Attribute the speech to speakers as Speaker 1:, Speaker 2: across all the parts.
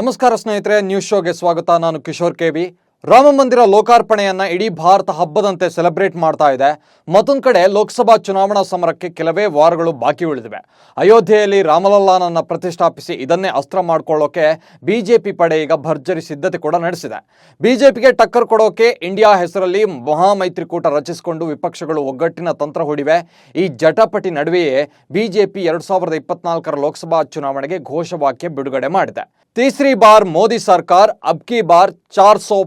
Speaker 1: ನಮಸ್ಕಾರ ಸ್ನೇಹಿತರೆ ನ್ಯೂಸ್ ಶೋಗೆ ಸ್ವಾಗತ. ನಾನು ಕಿಶೋರ್ ಕೆಬಿ ರಾಮ ಮಂದಿರ ಲೋಕಾರ್ಪಣೆಯನ್ನ ಇಡೀ ಭಾರತ ಹಬ್ಬದಂತೆ ಸೆಲೆಬ್ರೇಟ್ ಮಾಡ್ತಾ ಇದೆ. ಮತ್ತೊಂದು ಕಡೆ ಲೋಕಸಭಾ ಚುನಾವಣಾ ಸಮರಕ್ಕೆ ಕೆಲವೇ ವಾರಗಳು ಬಾಕಿ ಉಳಿದಿವೆ. ಅಯೋಧ್ಯೆಯಲ್ಲಿ ರಾಮಲಲ್ಲಾನನ್ನ ಪ್ರತಿಷ್ಠಾಪಿಸಿ ಇದನ್ನೇ ಅಸ್ತ್ರ ಮಾಡಿಕೊಳ್ಳೋಕೆ ಬಿಜೆಪಿ ಪಡೆ ಈಗ ಭರ್ಜರಿ ಸಿದ್ಧತೆ ಕೂಡ ನಡೆಸಿದೆ. ಬಿಜೆಪಿಗೆ ಟಕ್ಕರ್ ಕೊಡೋಕೆ ಇಂಡಿಯಾ ಹೆಸರಲ್ಲಿ ಮಹಾಮೈತ್ರಿಕೂಟ ರಚಿಸಿಕೊಂಡು ವಿಪಕ್ಷಗಳು ಒಗ್ಗಟ್ಟಿನ ತಂತ್ರ ಹೂಡಿವೆ. ಈ ಜಟಾಪಟಿ ನಡುವೆಯೇ ಬಿಜೆಪಿ ಎರಡ್ ಸಾವಿರದ ಇಪ್ಪತ್ನಾಲ್ಕರ ಲೋಕಸಭಾ ಚುನಾವಣೆಗೆ ಘೋಷವಾಕ್ಯ ಬಿಡುಗಡೆ ಮಾಡಿದೆ. ತೀಸರಿ ಬಾರ್ ಮೋದಿ ಸರ್ಕಾರ್, ಅಬ್ಕಿ ಬಾರ್ ಚಾರ್ ಸೋ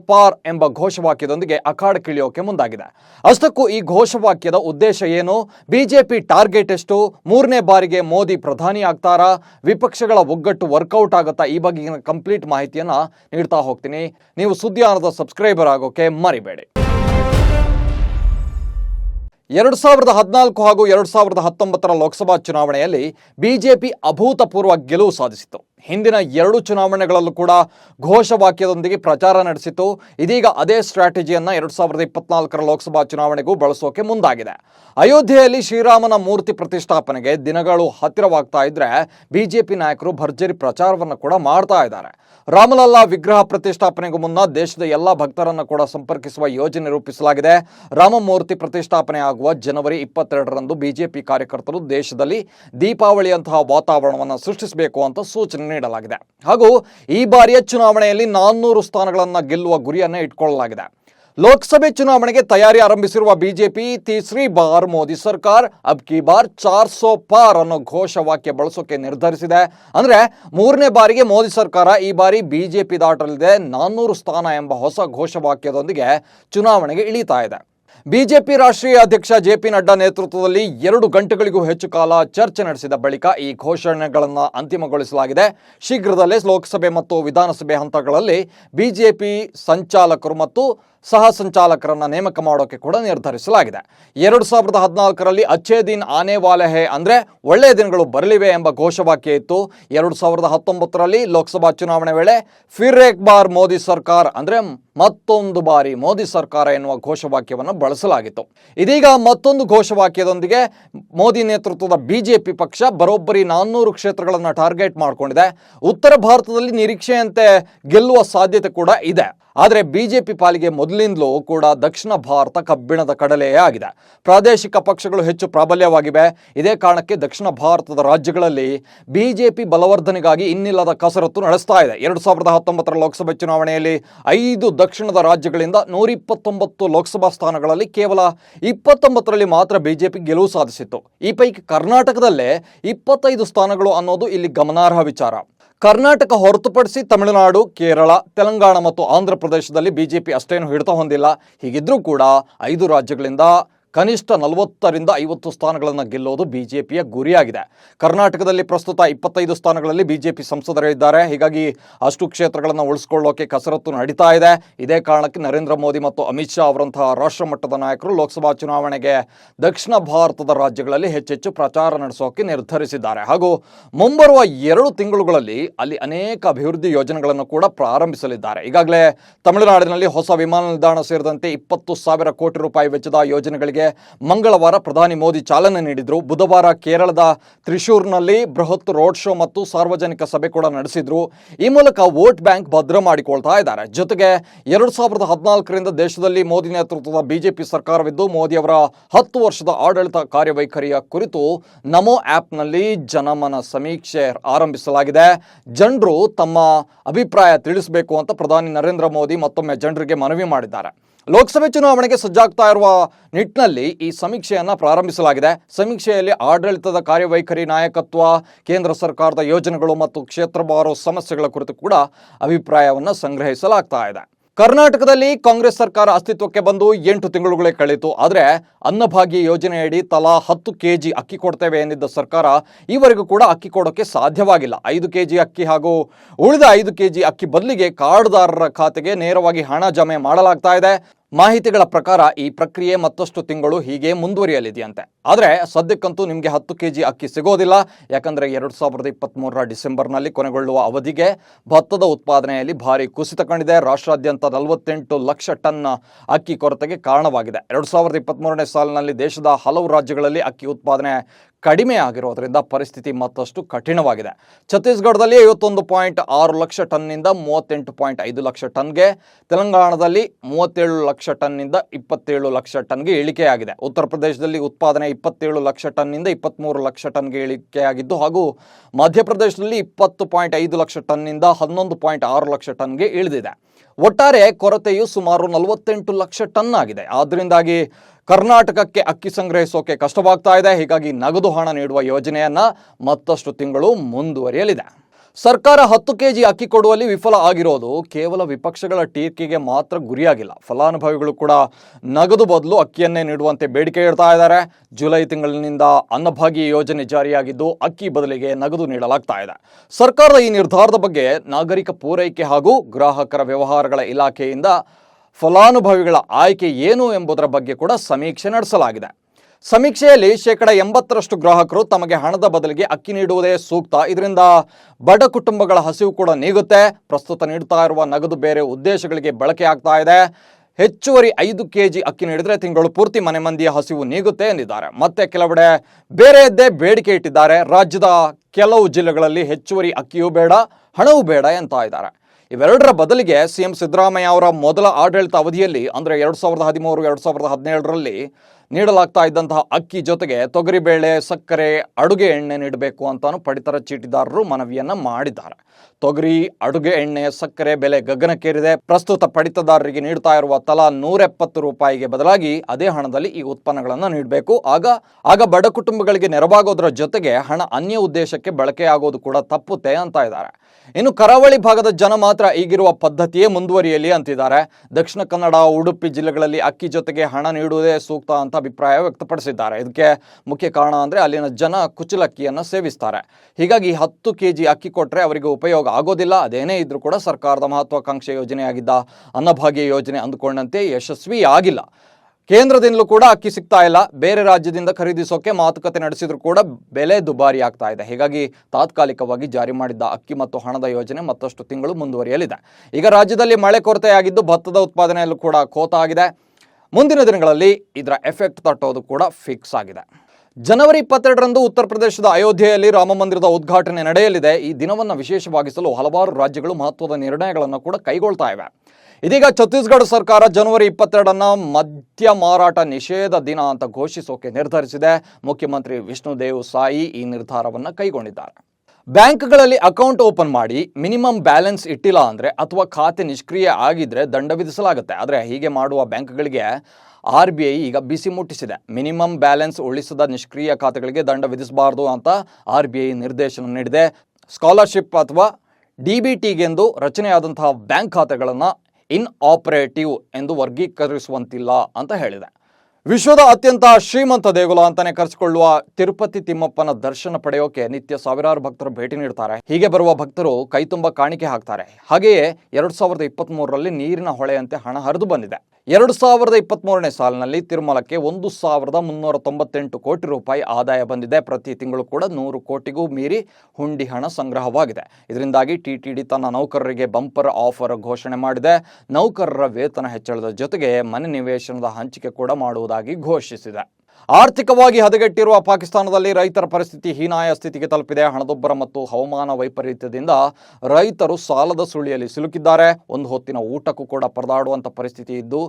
Speaker 1: ಎಂಬ ಘೋಷವಾಕ್ಯದೊಂದಿಗೆ ಅಖಾಡಕ್ಕಿಳಿಯೋಕೆ ಮುಂದಾಗಿದೆ. ಅಷ್ಟಕ್ಕೂ ಈ ಘೋಷವಾಕ್ಯದ ಉದ್ದೇಶ ಏನು? ಬಿಜೆಪಿ ಟಾರ್ಗೆಟ್ ಎಷ್ಟು? ಮೂರನೇ ಬಾರಿಗೆ ಮೋದಿ ಪ್ರಧಾನಿ ಆಗ್ತಾರಾ? ವಿಪಕ್ಷಗಳ ಒಗ್ಗಟ್ಟು ವರ್ಕೌಟ್ ಆಗುತ್ತಾ? ಈ ಬಗೆಗಿನ ಕಂಪ್ಲೀಟ್ ಮಾಹಿತಿಯನ್ನ ನೀಡ್ತಾ ಹೋಗ್ತೀನಿ. ನೀವು ಸುದ್ದಿಯಾನದ ಸಬ್ಸ್ಕ್ರೈಬರ್ ಆಗೋಕೆ ಮರಿಬೇಡಿ. ಎರಡು ಸಾವಿರದ ಹದಿನಾಲ್ಕು ಹಾಗೂ ಎರಡು ಸಾವಿರದ ಹತ್ತೊಂಬತ್ತರ ಲೋಕಸಭಾ ಚುನಾವಣೆಯಲ್ಲಿ ಬಿಜೆಪಿ ಅಭೂತಪೂರ್ವ ಗೆಲುವು ಸಾಧಿಸಿತು ಹಿಂದಿನ ಎರಡು ಚುನಾವಣೆಗಳಲ್ಲೂ ಕೂಡ ಘೋಷವಾಕ್ಯದೊಂದಿಗೆ ಪ್ರಚಾರ ನಡೆಸಿತು ಇದೀಗ ಅದೇ ಸ್ಟ್ರಾಟಜಿಯನ್ನ ಎರಡು ಸಾವಿರದ ಇಪ್ಪತ್ನಾಲ್ಕರ ಲೋಕಸಭಾ ಚುನಾವಣೆಗೂ ಬಳಸೋಕೆ ಮುಂದಾಗಿದೆ. ಅಯೋಧ್ಯೆಯಲ್ಲಿ ಶ್ರೀರಾಮನ ಮೂರ್ತಿ ಪ್ರತಿಷ್ಠಾಪನೆಗೆ ದಿನಗಳು ಹತ್ತಿರವಾಗ್ತಾ ಇದ್ರೆ ಬಿಜೆಪಿ ನಾಯಕರು ಭರ್ಜರಿ ಪ್ರಚಾರವನ್ನು ಕೂಡ ಮಾಡ್ತಾ ಇದ್ದಾರೆ. ರಾಮಲಲ್ಲಾ ವಿಗ್ರಹ ಪ್ರತಿಷ್ಠಾಪನೆಗೂ ಮುನ್ನ ದೇಶದ ಎಲ್ಲ ಭಕ್ತರನ್ನು ಕೂಡ ಸಂಪರ್ಕಿಸುವ ಯೋಜನೆ ರೂಪಿಸಲಾಗಿದೆ. ರಾಮಮೂರ್ತಿ ಪ್ರತಿಷ್ಠಾಪನೆ ಆಗುವ ಜನವರಿ ಇಪ್ಪತ್ತೆರಡರಂದು ಬಿಜೆಪಿ ಕಾರ್ಯಕರ್ತರು ದೇಶದಲ್ಲಿ ದೀಪಾವಳಿಯಂತಹ ವಾತಾವರಣವನ್ನು ಸೃಷ್ಟಿಸಬೇಕು ಅಂತ ಸೂಚನೆ ನೀಡಲಾಗಿದೆ ಹಾಗೂ ಈ ಬಾರಿಯ ಚುನಾವಣೆಯಲ್ಲಿ ನಾನ್ನೂರು ಸ್ಥಾನಗಳನ್ನು ಗೆಲ್ಲುವ ಗುರಿಯನ್ನ ಇಟ್ಕೊಳ್ಳಲಾಗಿದೆ. ಲೋಕಸಭೆ ಚುನಾವಣೆಗೆ ತಯಾರಿ ಆರಂಭಿಸಿರುವ ಬಿಜೆಪಿ ತೀಸರಿ ಬಾರ್ ಮೋದಿ ಸರ್ಕಾರ, ಅಬ್ ಕಿ ಬಾರ್ ಚಾರ್ ಸೋ ಪಾರ್ ಅನ್ನೋ ಘೋಷವಾಕ್ಯ ಬಳಸೋಕೆ ನಿರ್ಧರಿಸಿದೆ. ಅಂದ್ರೆ ಮೂರನೇ ಬಾರಿಗೆ ಮೋದಿ ಸರ್ಕಾರ ಈ ಬಾರಿ ಬಿಜೆಪಿ ದಾಟಲಿದೆ, ನಾನ್ನೂರು ಸ್ಥಾನ ಎಂಬ ಹೊಸ ಘೋಷವಾಕ್ಯದೊಂದಿಗೆ ಚುನಾವಣೆಗೆ ಇಳಿತಾ ಇದೆ. ಬಿಜೆಪಿ ರಾಷ್ಟ್ರೀಯ ಅಧ್ಯಕ್ಷ ಜೆ ಪಿ ನಡ್ಡಾ ನೇತೃತ್ವದಲ್ಲಿ ಎರಡು ಗಂಟೆಗಳಿಗೂ ಹೆಚ್ಚು ಕಾಲ ಚರ್ಚೆ ನಡೆಸಿದ ಬಳಿಕ ಈ ಘೋಷಣೆಗಳನ್ನು ಅಂತಿಮಗೊಳಿಸಲಾಗಿದೆ. ಶೀಘ್ರದಲ್ಲೇ ಲೋಕಸಭೆ ಮತ್ತು ವಿಧಾನಸಭೆ ಹಂತಗಳಲ್ಲಿ ಬಿಜೆಪಿ ಸಂಚಾಲಕರು ಮತ್ತು ಸಹ ಸಂಚಾಲಕರನ್ನ ನೇಮಕ ಮಾಡೋಕೆ ಕೂಡ ನಿರ್ಧರಿಸಲಾಗಿದೆ. ಎರಡು ಸಾವಿರದ ಹದಿನಾಲ್ಕರಲ್ಲಿ ಅಚ್ಚೇ ದಿನ್ ಆನೆ ವಾಲೆಹೆ ಅಂದರೆ ಒಳ್ಳೆಯ ದಿನಗಳು ಬರಲಿವೆ ಎಂಬ ಘೋಷವಾಕ್ಯ ಇತ್ತು. ಎರಡು ಸಾವಿರದ ಹತ್ತೊಂಬತ್ತರಲ್ಲಿ ಲೋಕಸಭಾ ಚುನಾವಣೆ ವೇಳೆ ಫಿರ್ ಬಾರ್ ಮೋದಿ ಸರ್ಕಾರ ಅಂದರೆ ಮತ್ತೊಂದು ಬಾರಿ ಮೋದಿ ಸರ್ಕಾರ ಎನ್ನುವ ಘೋಷವಾಕ್ಯವನ್ನು ಬಳಸಲಾಗಿತ್ತು ಇದೀಗ ಮತ್ತೊಂದು ಘೋಷವಾಕ್ಯದೊಂದಿಗೆ ಮೋದಿ ನೇತೃತ್ವದ ಬಿಜೆಪಿ ಪಕ್ಷ ಬರೋಬ್ಬರಿ ನಾನ್ನೂರು ಕ್ಷೇತ್ರಗಳನ್ನು ಟಾರ್ಗೆಟ್ ಮಾಡಿಕೊಂಡಿದೆ. ಉತ್ತರ ಭಾರತದಲ್ಲಿ ನಿರೀಕ್ಷೆಯಂತೆ ಗೆಲ್ಲುವ ಸಾಧ್ಯತೆ ಕೂಡ ಇದೆ. ಆದರೆ ಬಿಜೆಪಿ ಪಾಲಿಗೆ ಮೊದಲಿಂದಲೂ ಕೂಡ ದಕ್ಷಿಣ ಭಾರತ ಕಬ್ಬಿಣದ ಕಡಲೆಯೇ ಆಗಿದೆ. ಪ್ರಾದೇಶಿಕ ಪಕ್ಷಗಳು ಹೆಚ್ಚು ಪ್ರಾಬಲ್ಯವಾಗಿವೆ. ಇದೇ ಕಾರಣಕ್ಕೆ ದಕ್ಷಿಣ ಭಾರತದ ರಾಜ್ಯಗಳಲ್ಲಿ ಬಿಜೆಪಿ ಬಲವರ್ಧನೆಗಾಗಿ ಇನ್ನಿಲ್ಲದ ಕಸರತ್ತು ನಡೆಸ್ತಾ ಇದೆ. ಎರಡು ಸಾವಿರದ ಹತ್ತೊಂಬತ್ತರ ಲೋಕಸಭೆ ಚುನಾವಣೆಯಲ್ಲಿ ಐದು ದಕ್ಷಿಣದ ರಾಜ್ಯಗಳಿಂದ ನೂರ ಇಪ್ಪತ್ತೊಂಬತ್ತು ಲೋಕಸಭಾ ಸ್ಥಾನಗಳಲ್ಲಿ ಕೇವಲ ಇಪ್ಪತ್ತೊಂಬತ್ತರಲ್ಲಿ ಮಾತ್ರ ಬಿಜೆಪಿ ಗೆಲುವು ಸಾಧಿಸಿತ್ತು. ಈ ಪೈಕಿ ಕರ್ನಾಟಕದಲ್ಲೇ ಇಪ್ಪತ್ತೈದು ಸ್ಥಾನಗಳು ಅನ್ನೋದು ಇಲ್ಲಿ ಗಮನಾರ್ಹ ವಿಚಾರ. ಕರ್ನಾಟಕ ಹೊರತುಪಡಿಸಿ ತಮಿಳುನಾಡು, ಕೇರಳ, ತೆಲಂಗಾಣ ಮತ್ತು ಆಂಧ್ರ ಪ್ರದೇಶದಲ್ಲಿ ಬಿಜೆಪಿ ಅಷ್ಟೇನು ಹಿಡಿತ ಹೊಂದಿಲ್ಲ. ಹೀಗಿದ್ರೂ ಕೂಡ ಐದು ರಾಜ್ಯಗಳಿಂದ ಕನಿಷ್ಠ ನಲವತ್ತರಿಂದ ಐವತ್ತು ಸ್ಥಾನಗಳನ್ನು ಗೆಲ್ಲೋದು ಬಿಜೆಪಿಯ ಗುರಿಯಾಗಿದೆ. ಕರ್ನಾಟಕದಲ್ಲಿ ಪ್ರಸ್ತುತ ಇಪ್ಪತ್ತೈದು ಸ್ಥಾನಗಳಲ್ಲಿ ಬಿಜೆಪಿ ಸಂಸದರಿದ್ದಾರೆ. ಹೀಗಾಗಿ ಅಷ್ಟು ಕ್ಷೇತ್ರಗಳನ್ನು ಉಳಿಸ್ಕೊಳ್ಳೋಕೆ ಕಸರತ್ತು ನಡೀತಾ ಇದೆ. ಇದೇ ಕಾರಣಕ್ಕೆ ನರೇಂದ್ರ ಮೋದಿ ಮತ್ತು ಅಮಿತ್ ಶಾ ಅವರಂತಹ ರಾಷ್ಟ್ರ ಮಟ್ಟದ ನಾಯಕರು ಲೋಕಸಭಾ ಚುನಾವಣೆಗೆ ದಕ್ಷಿಣ ಭಾರತದ ರಾಜ್ಯಗಳಲ್ಲಿ ಹೆಚ್ಚೆಚ್ಚು ಪ್ರಚಾರ ನಡೆಸೋಕೆ ನಿರ್ಧರಿಸಿದ್ದಾರೆ. ಹಾಗೂ ಮುಂಬರುವ ಎರಡು ತಿಂಗಳುಗಳಲ್ಲಿ ಅಲ್ಲಿ ಅನೇಕ ಅಭಿವೃದ್ಧಿ ಯೋಜನೆಗಳನ್ನು ಕೂಡ ಪ್ರಾರಂಭಿಸಲಿದ್ದಾರೆ. ಈಗಾಗಲೇ ತಮಿಳುನಾಡಿನಲ್ಲಿ ಹೊಸ ವಿಮಾನ ನಿಲ್ದಾಣ ಸೇರಿದಂತೆ ಇಪ್ಪತ್ತು ಸಾವಿರ ಕೋಟಿ ರೂಪಾಯಿ ವೆಚ್ಚದ ಯೋಜನೆಗಳಿಗೆ ಮಂಗಳವಾರ ಪ್ರಧಾನಿ ಮೋದಿ ಚಾಲನೆ ನೀಡಿದರು. ಬುಧವಾರ ಕೇರಳದ ತ್ರಿಶೂರ್ನಲ್ಲಿ ಬೃಹತ್ ರೋಡ್ ಶೋ ಮತ್ತು ಸಾರ್ವಜನಿಕ ಸಭೆ ಕೂಡ ನಡೆಸಿದ್ರು. ಈ ಮೂಲಕ ವೋಟ್ ಬ್ಯಾಂಕ್ ಭದ್ರ ಮಾಡಿಕೊಳ್ತಾ ಇದ್ದಾರೆ. ಜೊತೆಗೆ ಎರಡು ಸಾವಿರದ ಹದಿನಾಲ್ಕರಿಂದ ದೇಶದಲ್ಲಿ ಮೋದಿ ನೇತೃತ್ವದ ಬಿಜೆಪಿ ಸರ್ಕಾರವಿದ್ದು, ಮೋದಿ ಅವರ ಹತ್ತು ವರ್ಷದ ಆಡಳಿತ ಕಾರ್ಯವೈಖರಿಯ ಕುರಿತು ನಮೋ ಆ್ಯಪ್ನಲ್ಲಿ ಜನಮನ ಸಮೀಕ್ಷೆ ಆರಂಭಿಸಲಾಗಿದೆ. ಜನರು ತಮ್ಮ ಅಭಿಪ್ರಾಯ ತಿಳಿಸಬೇಕು ಅಂತ ಪ್ರಧಾನಿ ನರೇಂದ್ರ ಮೋದಿ ಮತ್ತೊಮ್ಮೆ ಜನರಿಗೆ ಮನವಿ ಮಾಡಿದ್ದಾರೆ. ಲೋಕಸಭೆ ಚುನಾವಣೆಗೆ ಸಜ್ಜಾಗ್ತಾ ಇರುವ ನಿಟ್ಟಿನಲ್ಲಿ ಈ ಸಮೀಕ್ಷೆಯನ್ನು ಪ್ರಾರಂಭಿಸಲಾಗಿದೆ. ಸಮೀಕ್ಷೆಯಲ್ಲಿ ಆಡಳಿತದ ಕಾರ್ಯವೈಖರಿ ನಾಯಕತ್ವ, ಕೇಂದ್ರ ಸರ್ಕಾರದ ಯೋಜನೆಗಳು ಮತ್ತು ಕ್ಷೇತ್ರವಾರು ಸಮಸ್ಯೆಗಳ ಕುರಿತು ಕೂಡ ಅಭಿಪ್ರಾಯವನ್ನು ಸಂಗ್ರಹಿಸಲಾಗ್ತಾ ಇದೆ. ಕರ್ನಾಟಕದಲ್ಲಿ ಕಾಂಗ್ರೆಸ್ ಸರ್ಕಾರ ಅಸ್ತಿತ್ವಕ್ಕೆ ಬಂದು ಎಂಟು ತಿಂಗಳುಗಳೇ ಕಳೆಯಿತು ಆದರೆ ಅನ್ನಭಾಗ್ಯ ಯೋಜನೆಯಡಿ ತಲಾ ಹತ್ತು ಕೆಜಿ ಅಕ್ಕಿ ಕೊಡ್ತೇವೆ ಎಂದಿದ್ದ ಸರ್ಕಾರ ಈವರೆಗೂ ಕೂಡ ಅಕ್ಕಿ ಕೊಡೋಕೆ ಸಾಧ್ಯವಾಗಿಲ್ಲ. ಐದು ಕೆಜಿ ಅಕ್ಕಿ ಹಾಗೂ ಉಳಿದ ಐದು ಕೆಜಿ ಅಕ್ಕಿ ಬದಲಿಗೆ ಕಾರ್ಡ್ದಾರರ ಖಾತೆಗೆ ನೇರವಾಗಿ ಹಣ ಜಮೆ ಮಾಡಲಾಗ್ತಾ ಇದೆ. ಮಾಹಿತಿಗಳ ಪ್ರಕಾರ ಈ ಪ್ರಕ್ರಿಯೆ ಮತ್ತಷ್ಟು ತಿಂಗಳು ಹೀಗೆ ಮುಂದುವರಿಯಲಿದೆಯಂತೆ. ಆದರೆ ಸದ್ಯಕ್ಕಂತೂ ನಿಮಗೆ ಹತ್ತು ಕೆ ಜಿ ಅಕ್ಕಿ ಸಿಗೋದಿಲ್ಲ. ಯಾಕಂದರೆ ಎರಡು ಸಾವಿರದ ಇಪ್ಪತ್ತ್ಮೂರರ ಡಿಸೆಂಬರ್ನಲ್ಲಿ ಕೊನೆಗೊಳ್ಳುವ ಅವಧಿಗೆ ಭತ್ತದ ಉತ್ಪಾದನೆಯಲ್ಲಿ ಭಾರಿ ಕುಸಿತ ಕಂಡಿದೆ. ರಾಷ್ಟ್ರಾದ್ಯಂತ ನಲವತ್ತೆಂಟು ಲಕ್ಷ ಟನ್ ಅಕ್ಕಿ ಕೊರತೆಗೆ ಕಾರಣವಾಗಿದೆ. ಎರಡು ಸಾವಿರದ ಇಪ್ಪತ್ತ್ಮೂರನೇ ಸಾಲಿನಲ್ಲಿ ದೇಶದ ಹಲವು ರಾಜ್ಯಗಳಲ್ಲಿ ಅಕ್ಕಿ ಉತ್ಪಾದನೆ ಕಡಿಮೆ ಆಗಿರೋದ್ರಿಂದ ಪರಿಸ್ಥಿತಿ ಮತ್ತಷ್ಟು ಕಠಿಣವಾಗಿದೆ. ಛತ್ತೀಸ್ಗಢದಲ್ಲಿ ಐವತ್ತೊಂದು ಪಾಯಿಂಟ್ ಆರು ಲಕ್ಷ ಟನ್ನಿಂದ ಮೂವತ್ತೆಂಟು ಪಾಯಿಂಟ್ ಐದು ಲಕ್ಷ ಟನ್ಗೆ, ತೆಲಂಗಾಣದಲ್ಲಿ ಮೂವತ್ತೇಳು ಲಕ್ಷ ಟನ್ನಿಂದ ಇಪ್ಪತ್ತೇಳು ಲಕ್ಷ ಟನ್ಗೆ ಇಳಿಕೆಯಾಗಿದೆ. ಉತ್ತರ ಪ್ರದೇಶದಲ್ಲಿ ಉತ್ಪಾದನೆ ಇಪ್ಪತ್ತೇಳು ಲಕ್ಷ ಟನ್ನಿಂದ ಇಪ್ಪತ್ತ್ಮೂರು ಲಕ್ಷ ಟನ್ಗೆ ಇಳಿಕೆಯಾಗಿದ್ದು ಹಾಗೂ ಮಧ್ಯಪ್ರದೇಶದಲ್ಲಿ ಇಪ್ಪತ್ತು ಪಾಯಿಂಟ್ ಐದು ಲಕ್ಷ ಟನ್ನಿಂದ ಹನ್ನೊಂದು ಪಾಯಿಂಟ್ ಆರು ಲಕ್ಷ ಟನ್ಗೆ ಇಳಿದಿದೆ. ಒಟ್ಟಾರೆ ಕೊರತೆಯು ಸುಮಾರು ನಲವತ್ತೆಂಟು ಲಕ್ಷ ಟನ್ ಆಗಿದೆ. ಆದ್ದರಿಂದಾಗಿ ಕರ್ನಾಟಕಕ್ಕೆ ಅಕ್ಕಿ ಸಂಗ್ರಹಿಸೋಕೆ ಕಷ್ಟವಾಗ್ತಾ ಇದೆ. ಹೀಗಾಗಿ ನಗದು ಹಣ ನೀಡುವ ಯೋಜನೆಯನ್ನ ಮತ್ತಷ್ಟು ತಿಂಗಳು ಮುಂದುವರಿಯಲಿದೆ. ಸರ್ಕಾರ ಹತ್ತು ಕೆಜಿ ಅಕ್ಕಿ ಕೊಡುವಲ್ಲಿ ವಿಫಲ ಆಗಿರೋದು. ಕೇವಲ ವಿಪಕ್ಷಗಳ ಟೀಕೆಗೆ ಮಾತ್ರ ಗುರಿಯಾಗಿಲ್ಲ. ಫಲಾನುಭವಿಗಳು ಕೂಡ ನಗದು ಬದಲು ಅಕ್ಕಿಯನ್ನೇ ನೀಡುವಂತೆ ಬೇಡಿಕೆ ಇಡ್ತಾ ಇದ್ದಾರೆ. ಜುಲೈ ತಿಂಗಳಿನಿಂದ ಅನ್ನಭಾಗ್ಯ ಯೋಜನೆ ಜಾರಿಯಾಗಿದ್ದು ಅಕ್ಕಿ ಬದಲಿಗೆ ನಗದು ನೀಡಲಾಗ್ತಾ ಇದೆ. ಸರ್ಕಾರದ ಈ ನಿರ್ಧಾರದ ಬಗ್ಗೆ ನಾಗರಿಕ ಪೂರೈಕೆ ಹಾಗೂ ಗ್ರಾಹಕರ ವ್ಯವಹಾರಗಳ ಇಲಾಖೆಯಿಂದ ಫಲಾನುಭವಿಗಳ ಆಯ್ಕೆ ಏನು ಎಂಬುದರ ಬಗ್ಗೆ ಕೂಡ ಸಮೀಕ್ಷೆ ನಡೆಸಲಾಗಿದೆ. ಸಮೀಕ್ಷೆಯಲ್ಲಿ ಶೇಕಡ ಎಂಬತ್ತರಷ್ಟು ಗ್ರಾಹಕರು ತಮಗೆ ಹಣದ ಬದಲಿಗೆ ಅಕ್ಕಿ ನೀಡುವುದೇ ಸೂಕ್ತ. ಇದರಿಂದ ಬಡ ಕುಟುಂಬಗಳ ಹಸಿವು ಕೂಡ ನೀಗುತ್ತೆ. ಪ್ರಸ್ತುತ ನೀಡುತ್ತಾ ಇರುವ ನಗದು ಬೇರೆ ಉದ್ದೇಶಗಳಿಗೆ ಬಳಕೆ ಆಗ್ತಾ ಇದೆ. ಹೆಚ್ಚುವರಿ ಐದು ಕೆ ಜಿ ಅಕ್ಕಿ ನೀಡಿದರೆ ತಿಂಗಳು ಪೂರ್ತಿ ಮನೆ ಮಂದಿಯ ಹಸಿವು ನೀಗುತ್ತೆ ಎಂದಿದ್ದಾರೆ. ಮತ್ತೆ ಕೆಲವೆಡೆ ಬೇರೆಯದ್ದೇ ಬೇಡಿಕೆ ಇಟ್ಟಿದ್ದಾರೆ. ರಾಜ್ಯದ ಕೆಲವು ಜಿಲ್ಲೆಗಳಲ್ಲಿ ಹೆಚ್ಚುವರಿ ಅಕ್ಕಿಯೂ ಬೇಡ, ಹಣವೂ ಬೇಡ ಅಂತ ಇದ್ದಾರೆ. ಇವೆರಡರ ಬದಲಿಗೆ ಸಿಎಂ ಸಿದ್ದರಾಮಯ್ಯ ಅವರ ಮೊದಲ ಆಡಳಿತ ಅವಧಿಯಲ್ಲಿ ಅಂದರೆ ಎರಡು ಸಾವಿರದ ಹದಿಮೂರು, ಎರಡು ಸಾವಿರದ ಹದಿನೇಳರಲ್ಲಿ ನೀಡಲಾಗ್ತಾ ಇದ್ದಂತಹ ಅಕ್ಕಿ ಜೊತೆಗೆ ತೊಗರಿಬೇಳೆ ಸಕ್ಕರೆ, ಅಡುಗೆ ಎಣ್ಣೆ ನೀಡಬೇಕು ಅಂತಾನು ಪಡಿತರ ಚೀಟಿದಾರರು ಮನವಿಯನ್ನ ಮಾಡಿದ್ದಾರೆ. ತೊಗರಿ, ಅಡುಗೆ ಎಣ್ಣೆ, ಸಕ್ಕರೆ ಬೆಲೆ ಗಗನಕ್ಕೇರಿದೆ. ಪ್ರಸ್ತುತ ಪಡಿತದಾರರಿಗೆ ನೀಡ್ತಾ ಇರುವ ತಲಾ ನೂರೆಪ್ಪತ್ತು ರೂಪಾಯಿಗೆ ಬದಲಾಗಿ ಅದೇ ಹಣದಲ್ಲಿ ಈ ಉತ್ಪನ್ನಗಳನ್ನು ನೀಡಬೇಕು. ಆಗ ಆಗ ಬಡ ಕುಟುಂಬಗಳಿಗೆ ನೆರವಾಗೋದ್ರ ಜೊತೆಗೆ ಹಣ ಅನ್ಯ ಉದ್ದೇಶಕ್ಕೆ ಬಳಕೆಯಾಗೋದು ಕೂಡ ತಪ್ಪುತ್ತೆ ಅಂತ ಇದ್ದಾರೆ. ಇನ್ನು ಕರಾವಳಿ ಭಾಗದ ಜನ ಮಾತ್ರ ಈಗಿರುವ ಪದ್ಧತಿಯೇ ಮುಂದುವರಿಯಲಿ ಅಂತಿದ್ದಾರೆ. ದಕ್ಷಿಣ ಕನ್ನಡ, ಉಡುಪಿ ಜಿಲ್ಲೆಗಳಲ್ಲಿ ಅಕ್ಕಿ ಜೊತೆಗೆ ಹಣ ನೀಡುವುದೇ ಸೂಕ್ತ ಅಂತ ಅಭಿಪ್ರಾಯ ವ್ಯಕ್ತಪಡಿಸಿದ್ದಾರೆ. ಇದಕ್ಕೆ ಮುಖ್ಯ ಕಾರಣ ಅಂದರೆ ಅಲ್ಲಿನ ಜನ ಕುಚಲಕ್ಕಿಯನ್ನು ಸೇವಿಸ್ತಾರೆ. ಹೀಗಾಗಿ ಹತ್ತು ಕೆ ಜಿ ಅಕ್ಕಿ ಕೊಟ್ಟರೆ ಅವರಿಗೆ ಉಪಯೋಗ ಆಗೋದಿಲ್ಲ. ಅದೇನೇ ಇದ್ರೂ ಕೂಡ ಸರ್ಕಾರದ ಮಹತ್ವಾಕಾಂಕ್ಷೆ ಯೋಜನೆಯಾಗಿದ್ದ ಅನ್ನಭಾಗ್ಯ ಯೋಜನೆ ಅಂದುಕೊಂಡಂತೆ ಯಶಸ್ವಿ ಆಗಿಲ್ಲ. ಕೇಂದ್ರದಿಂದಲೂ ಕೂಡ ಅಕ್ಕಿ ಸಿಗ್ತಾ ಇಲ್ಲ. ಬೇರೆ ರಾಜ್ಯದಿಂದ ಖರೀದಿಸೋಕೆ ಮಾತುಕತೆ ನಡೆಸಿದ್ರು ಕೂಡ ಬೆಲೆ ದುಬಾರಿ ಆಗ್ತಾ ಇದೆ. ಹೀಗಾಗಿ ತಾತ್ಕಾಲಿಕವಾಗಿ ಜಾರಿ ಮಾಡಿದ್ದ ಅಕ್ಕಿ ಮತ್ತು ಹಣದ ಯೋಜನೆ ಮತ್ತಷ್ಟು ತಿಂಗಳು ಮುಂದುವರಿಯಲಿದೆ. ಈಗ ರಾಜ್ಯದಲ್ಲಿ ಮಳೆ ಕೊರತೆಯಾಗಿದ್ದು ಭತ್ತದ ಉತ್ಪಾದನೆಯಲ್ಲೂ ಕೂಡ ಖೋತ ಆಗಿದೆ. ಮುಂದಿನ ದಿನಗಳಲ್ಲಿ ಇದರ ಎಫೆಕ್ಟ್ ತಟ್ಟೋದು ಕೂಡ ಫಿಕ್ಸ್ ಆಗಿದೆ. ಜನವರಿ ಇಪ್ಪತ್ತೆರಡರಂದು ಉತ್ತರ ಪ್ರದೇಶದ ಅಯೋಧ್ಯೆಯಲ್ಲಿ ರಾಮ ಮಂದಿರದ ಉದ್ಘಾಟನೆ ನಡೆಯಲಿದೆ. ಈ ದಿನವನ್ನು ವಿಶೇಷವಾಗಿಸಲು ಹಲವಾರು ರಾಜ್ಯಗಳು ಮಹತ್ವದ ನಿರ್ಣಯಗಳನ್ನು ಕೂಡ ಕೈಗೊಳ್ತಾ ಇವೆ. ಇದೀಗ ಛತ್ತೀಸ್ಗಢ ಸರ್ಕಾರ ಜನವರಿ ಇಪ್ಪತ್ತೆರಡನ್ನ ಮದ್ಯ ಮಾರಾಟ ನಿಷೇಧ ದಿನ ಅಂತ ಘೋಷಿಸೋಕೆ ನಿರ್ಧರಿಸಿದೆ. ಮುಖ್ಯಮಂತ್ರಿ ವಿಷ್ಣುದೇವ್ ಸಾಯಿ ಈ ನಿರ್ಧಾರವನ್ನು ಕೈಗೊಂಡಿದ್ದಾರೆ. ಬ್ಯಾಂಕ್ಗಳಲ್ಲಿ ಅಕೌಂಟ್ ಓಪನ್ ಮಾಡಿ ಮಿನಿಮಮ್ ಬ್ಯಾಲೆನ್ಸ್ ಇಟ್ಟಿಲ್ಲ ಅಂದರೆ ಅಥವಾ ಖಾತೆ ನಿಷ್ಕ್ರಿಯ ಆಗಿದ್ರೆ ದಂಡ ವಿಧಿಸಲಾಗುತ್ತೆ. ಆದರೆ ಹೀಗೆ ಮಾಡುವ ಬ್ಯಾಂಕ್ಗಳಿಗೆ ಆರ್ ಬಿ ಐ ಈಗ ಬಿಸಿ ಮುಟ್ಟಿಸಿದೆ. ಮಿನಿಮಮ್ ಬ್ಯಾಲೆನ್ಸ್ ಉಳಿಸದ ನಿಷ್ಕ್ರಿಯ ಖಾತೆಗಳಿಗೆ ದಂಡ ವಿಧಿಸಬಾರದು ಅಂತ ಆರ್ ಬಿ ಐ ನಿರ್ದೇಶನ ನೀಡಿದೆ. ಸ್ಕಾಲರ್ಶಿಪ್ ಅಥವಾ ಡಿ ಬಿ ಟಿಗೆಂದು ರಚನೆಯಾದಂತಹ ಬ್ಯಾಂಕ್ ಖಾತೆಗಳನ್ನು ಇನ್ ಆಪರೇಟಿವ್ ಎಂದು ವರ್ಗೀಕರಿಸುವಂತಿಲ್ಲ ಅಂತ ಹೇಳಿದೆ. ವಿಶ್ವದ ಅತ್ಯಂತ ಶ್ರೀಮಂತ ದೇಗುಲ ಅಂತಾನೆ ಕರೆಸಿಕೊಳ್ಳುವ ತಿರುಪತಿ ತಿಮ್ಮಪ್ಪನ ದರ್ಶನ ಪಡೆಯೋಕೆ ನಿತ್ಯ ಸಾವಿರಾರು ಭಕ್ತರು ಭೇಟಿ ನೀಡ್ತಾರೆ ಹೀಗೆ ಬರುವ ಭಕ್ತರು ಕೈತುಂಬ ಕಾಣಿಕೆ ಹಾಕ್ತಾರೆ. ಹಾಗೆಯೇ ಎರಡ್ ಸಾವಿರದ ಇಪ್ಪತ್ತ್ ಮೂರರಲ್ಲಿ ನೀರಿನ ಹೊಳೆಯಂತೆ ಹಣ ಹರಿದು ಬಂದಿದೆ. ಎರಡು ಸಾವಿರದ ಇಪ್ಪತ್ತ್ ಮೂರನೇ ಸಾಲಿನಲ್ಲಿ ತಿರುಮಲಕ್ಕೆ ಒಂದು ಸಾವಿರದ ಮುನ್ನೂರ ತೊಂಬತ್ತೆಂಟು ಕೋಟಿ ರೂಪಾಯಿ ಆದಾಯ ಬಂದಿದೆ. ಪ್ರತಿ ತಿಂಗಳು ಕೂಡ ನೂರು ಕೋಟಿಗೂ ಮೀರಿ ಹುಂಡಿ ಹಣ ಸಂಗ್ರಹವಾಗಿದೆ. ಇದರಿಂದಾಗಿ ಟಿಟಿಡಿ ತನ್ನ ನೌಕರರಿಗೆ ಬಂಪರ್ ಆಫರ್ ಘೋಷಣೆ ಮಾಡಿದೆ. ನೌಕರರ ವೇತನ ಹೆಚ್ಚಳದ ಜೊತೆಗೆ ಮನೆ ನಿವೇಶನದ ಹಂಚಿಕೆ ಕೂಡ ಮಾಡುವುದಾಗಿ ಘೋಷಿಸಿದೆ. ಆರ್ಥಿಕವಾಗಿ ಹದಗೆಟ್ಟಿರುವ ಪಾಕಿಸ್ತಾನದಲ್ಲಿ ರೈತರ ಪರಿಸ್ಥಿತಿ ಹೀನಾಯ ಸ್ಥಿತಿಗೆ ತಲುಪಿದೆ. ಹಣದುಬ್ಬರ ಮತ್ತು ಹವಾಮಾನ ವೈಪರೀತ್ಯದಿಂದ ರೈತರು ಸಾಲದ ಸುಳಿಯಲ್ಲಿ ಸಿಲುಕಿದ್ದಾರೆ. ಒಂದು ಹೊತ್ತಿನ ಊಟಕ್ಕೂ ಕೂಡ ಪರದಾಡುವಂಥ ಪರಿಸ್ಥಿತಿ ಇದ್ದು,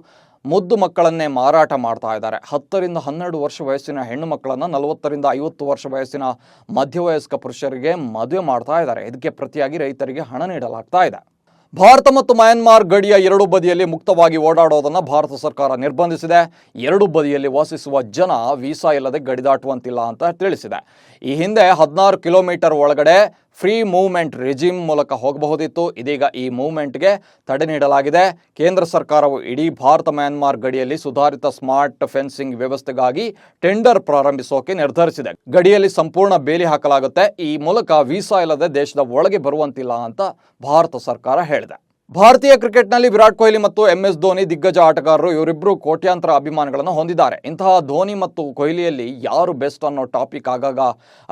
Speaker 1: ಮುದ್ದು ಮಕ್ಕಳನ್ನೇ ಮಾರಾಟ ಮಾಡ್ತಾ ಇದ್ದಾರೆ. ಹತ್ತರಿಂದ ಹನ್ನೆರಡು ವರ್ಷ ವಯಸ್ಸಿನ ಹೆಣ್ಣು ಮಕ್ಕಳನ್ನು ನಲವತ್ತರಿಂದ ಐವತ್ತು ವರ್ಷ ವಯಸ್ಸಿನ ಮಧ್ಯವಯಸ್ಕ ಪುರುಷರಿಗೆ ಮದುವೆ ಮಾಡ್ತಾ ಇದ್ದಾರೆ. ಇದಕ್ಕೆ ಪ್ರತಿಯಾಗಿ ರೈತರಿಗೆ ಹಣ ನೀಡಲಾಗ್ತಾ ಇದೆ. ಭಾರತ ಮತ್ತು ಮಯನ್ಮಾರ್ ಗಡಿಯ ಎರಡು ಬದಿಯಲ್ಲಿ ಮುಕ್ತವಾಗಿ ಓಡಾಡೋದನ್ನು ಭಾರತ ಸರ್ಕಾರ ನಿರ್ಬಂಧಿಸಿದೆ. ಎರಡು ಬದಿಯಲ್ಲಿ ವಾಸಿಸುವ ಜನ ವೀಸಾ ಇಲ್ಲದೆ ಗಡಿ ದಾಟುವಂತಿಲ್ಲ ಅಂತ ತಿಳಿಸಿದೆ. ಈ ಹಿಂದೆ ಹದಿನಾರು ಕಿಲೋಮೀಟರ್ ಒಳಗಡೆ ಫ್ರೀ ಮೂವ್ಮೆಂಟ್ ರೆಜಿಮ್ ಮೂಲಕ ಹೋಗಬಹುದಿತ್ತು. ಇದೀಗ ಈ ಮೂವ್ಮೆಂಟ್ಗೆ ತಡೆ ನೀಡಲಾಗಿದೆ. ಕೇಂದ್ರ ಸರ್ಕಾರವು ಇಡೀ ಭಾರತ ಮ್ಯಾನ್ಮಾರ್ ಗಡಿಯಲ್ಲಿ ಸುಧಾರಿತ ಸ್ಮಾರ್ಟ್ ಫೆನ್ಸಿಂಗ್ ವ್ಯವಸ್ಥೆಗಾಗಿ ಟೆಂಡರ್ ಪ್ರಾರಂಭಿಸೋಕೆ ನಿರ್ಧರಿಸಿದೆ. ಗಡಿಯಲ್ಲಿ ಸಂಪೂರ್ಣ ಬೇಲಿ ಹಾಕಲಾಗುತ್ತೆ. ಈ ಮೂಲಕ ವೀಸಾ ಇಲ್ಲದೆ ದೇಶದ ಒಳಗೆ ಬರುವಂತಿಲ್ಲ ಅಂತ ಭಾರತ ಸರ್ಕಾರ ಹೇಳಿದೆ. ಭಾರತೀಯ ಕ್ರಿಕೆಟ್ನಲ್ಲಿ ವಿರಾಟ್ ಕೊಹ್ಲಿ ಮತ್ತು ಎಂ ಎಸ್ ಧೋನಿ ದಿಗ್ಗಜ ಆಟಗಾರರು ಇವರಿಬ್ಬರು ಕೋಟ್ಯಾಂತರ ಅಭಿಮಾನಿಗಳನ್ನು ಹೊಂದಿದ್ದಾರೆ. ಇಂತಹ ಧೋನಿ ಮತ್ತು ಕೊಹ್ಲಿಯಲ್ಲಿ ಯಾರು ಬೆಸ್ಟ್ ಅನ್ನೋ ಟಾಪಿಕ್ ಆಗಾಗ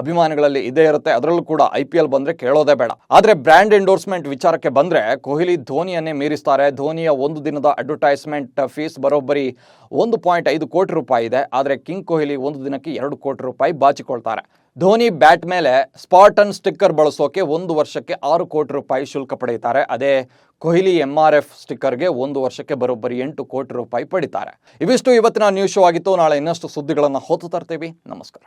Speaker 1: ಅಭಿಮಾನಿಗಳಲ್ಲಿ ಇದೇ ಇರುತ್ತೆ. ಅದರಲ್ಲೂ ಕೂಡ ಐ ಪಿ ಎಲ್ ಬಂದರೆ ಕೇಳೋದೇ ಬೇಡ. ಆದರೆ ಬ್ರ್ಯಾಂಡ್ ಎಂಡೋರ್ಸ್ಮೆಂಟ್ ವಿಚಾರಕ್ಕೆ ಬಂದರೆ ಕೊಹ್ಲಿ ಧೋನಿಯನ್ನೇ ಮೀರಿಸ್ತಾರೆ. ಧೋನಿಯ ಒಂದು ದಿನದ ಅಡ್ವರ್ಟೈಸ್ಮೆಂಟ್ ಫೀಸ್ ಬರೋಬ್ಬರಿ ಒಂದು ಪಾಯಿಂಟ್ ಐದು ಕೋಟಿ ರೂಪಾಯಿ ಇದೆ. ಆದರೆ ಕಿಂಗ್ ಕೊಹ್ಲಿ ಒಂದು ದಿನಕ್ಕೆ ಎರಡು ಕೋಟಿ ರೂಪಾಯಿ ಬಾಚಿಕೊಳ್ತಾರೆ. ಧೋನಿ ಬ್ಯಾಟ್ ಮೇಲೆ ಸ್ಪಾಟನ್ ಸ್ಟಿಕ್ಕರ್ ಬಳಸೋಕೆ ಒಂದು ವರ್ಷಕ್ಕೆ ಆರು ಕೋಟಿ ರೂಪಾಯಿ ಶುಲ್ಕ ಪಡೀತಾರೆ. ಅದೇ ಕೊಹ್ಲಿ ಎಂ ಆರ್ ಎಫ್ ಸ್ಟಿಕ್ಕರ್ಗೆ ಒಂದು ವರ್ಷಕ್ಕೆ ಬರೋಬ್ಬರಿ ಎಂಟು ಕೋಟಿ ರೂಪಾಯಿ ಪಡಿತಾರೆ. ಇವಿಷ್ಟು ಇವತ್ತಿನ ನ್ಯೂಸ್ ಶೋ ಆಗಿತ್ತು. ನಾಳೆ ಇನ್ನಷ್ಟು ಸುದ್ದಿಗಳನ್ನು ಹೊತ್ತು ತರ್ತೀವಿ. ನಮಸ್ಕಾರ.